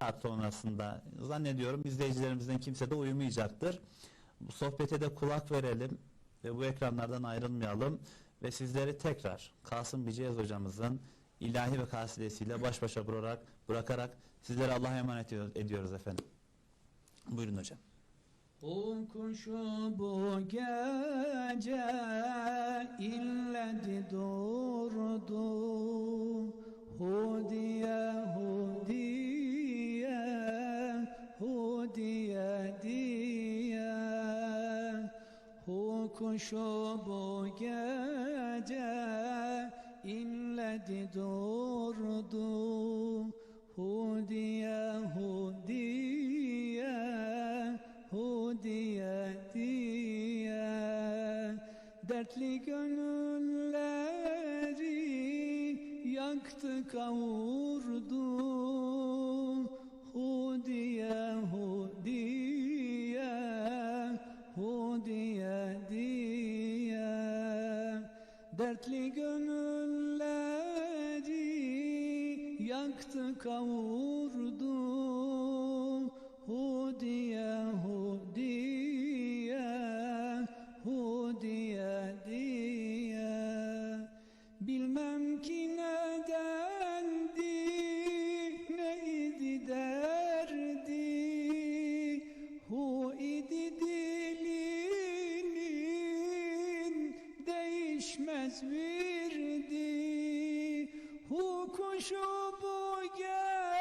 saat sonrasında zannediyorum izleyicilerimizden kimse de uyumayacaktır. Bu sohbete de kulak verelim ve bu ekranlardan ayrılmayalım ve sizleri tekrar Kasım Biceyaz hocamızın ilahi ve kasidesiyle baş başa bırakarak, bırakarak sizlere Allah'a emanet ediyoruz efendim. Buyurun hocam. Kuşu bu gece illedi durdu diye Hu kuşu bu gece illedi durdu. Hudiye hudiye hudiye diye. Dertli gönülleri yaktı kavurdu Dertli gönülleri yaktı kavurdu değişmez virdi Hu kuşu bu gece